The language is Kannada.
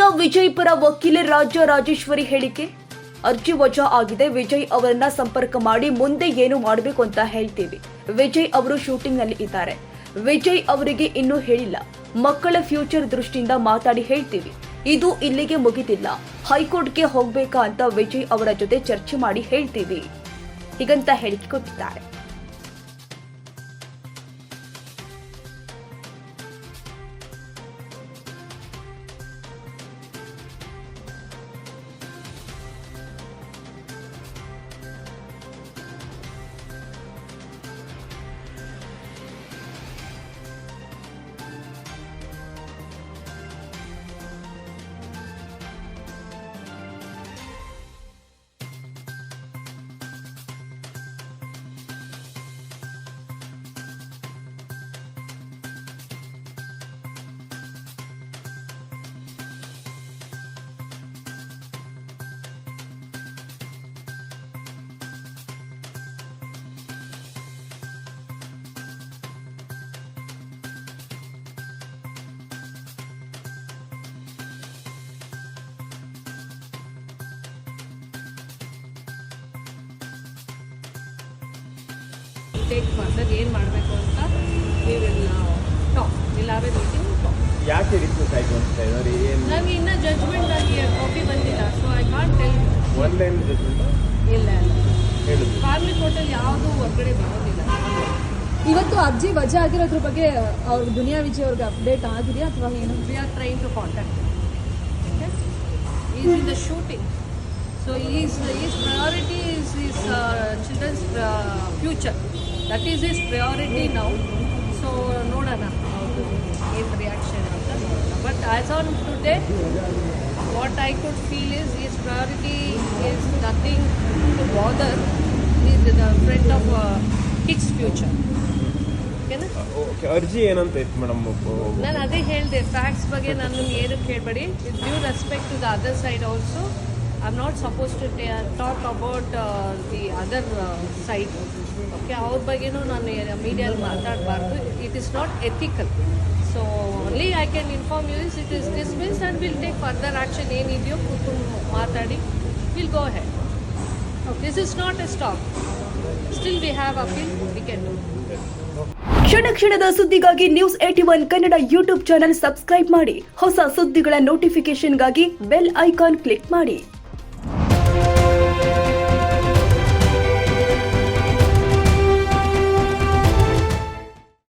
ನಟಿಯ ವಿಜಯ್ ಪರ ವಕೀಲೆ ರಾಜ್ಯ ರಾಜೇಶ್ವರಿ ಹೇಳಿಕೆ? ಅರ್ಜಿ ವಜಾ ಆಗಿದೆ. ವಿಜಯ್ ಅವರನ್ನ ಸಂಪರ್ಕ ಮಾಡಿ ಮುಂದೆ ಏನು ಮಾಡಬೇಕು ಅಂತ ಹೇಳ್ತೀವಿ. ವಿಜಯ್ ಅವರು ಶೂಟಿಂಗ್ನಲ್ಲಿ ಇದ್ದಾರೆ. ವಿಜಯ್ ಅವರಿಗೆ ಇನ್ನೂ ಹೇಳಿಲ್ಲ. ಮಕ್ಕಳ ಫ್ಯೂಚರ್ ದೃಷ್ಟಿಯಿಂದ ಮಾತಾಡಿ ಹೇಳ್ತೀವಿ. ಇದು ಇಲ್ಲಿಗೆ ಮುಗಿದಿಲ್ಲ. ಹೈಕೋರ್ಟ್ಗೆ ಹೋಗ್ಬೇಕಾ ಅಂತ ವಿಜಯ್ ಅವರ ಜೊತೆ ಚರ್ಚೆ ಮಾಡಿ ಹೇಳ್ತೀವಿ. ಹೀಗಂತ ಹೇಳಿಕೆ ಕೊಟ್ಟಿದ್ದಾರೆ. ಟೇಕ್ ಫರ್ದರ್ ಏನು ಮಾಡಬೇಕು ಅಂತ ನೀವೆಲ್ಲ will talk will have a meeting talk ಯಾಕೆ ರಿಕ್ವೆಸ್ಟ್ ಆಯ್ತು ಅಂತ ಇದ್ದಾರೆ ಏನು? ನನಗೆ ಇನ್ನೂ ಜಜ್ಮೆಂಟ್ ಆಗಿ ಕಾಪಿ ಬಂದಿಲ್ಲ so I can't tell one line judgement ಇಲ್ಲ ಹೇಳುದು. ಫ್ಯಾಮಿಲಿ ಕೋರ್ಟಲ್ಲಿ ಯಾವುದೂ ಹೊರಗಡೆ ಬರೋದಿಲ್ಲ. ಇವತ್ತು ಅರ್ಜಿ ವಜಾ ಆಗಿರೋದ್ರ ಬಗ್ಗೆ ಅವ್ರ ದುನಿಯಾ ವಿಜಯ್ ಅವ್ರಿಗೆ ಅಪ್ಡೇಟ್ ಆಗಿದೆಯಾ ಅಥವಾ ಏನು? We are train to contact is in the shooting so is is priority is is children's future that is is priority ನಾವು ಸೊ ನೋಡೋಣ ಹೌದು ಏನು ರಿಯಾಕ್ಷನ್ ಅಂತ. ನೋಡೋಣ but as on today what I could feel is is priority is nothing to bother is the friend of kids future ಅರ್ಜಿ ಏನಂತ ಇತ್ತು ಮೇಡಮ್? ನಾನು ಅದೇ ಹೇಳಿದೆ ಫ್ಯಾಕ್ಟ್ಸ್ ಬಗ್ಗೆ ನಾನು ಏನು ಕೇಳಬೇಡಿ. With due respect to the other side also I am not suppose to talk about the other side okay ಅವ್ರ ಬಗ್ಗೆನೂ ನಾನು ಮೀಡಿಯಲ್ಲಿ ಮಾತಾಡಬಾರ್ದು. It is not ethical so only I can inform you is it is dismiss and will take further action ಏನಿದೆಯೋ ಕೂತ್ಕೊಂಡು ಮಾತಾಡಿ. Will go head this is not a stop still we have appeal we can do ಕ್ಷಣ ಕ್ಷಣದ ಸುದ್ದಿಗಾಗಿ news eighty one Kannada YouTube channel subscribe ಮಾಡಿ. ಹೊಸ ಸುದ್ದಿಗಳ ನೋಟಿಫಿಕೇಶನ್ಗಾಗಿ ಬೆಲ್ ಐಕಾನ್ ಕ್ಲಿಕ್ ಮಾಡಿ.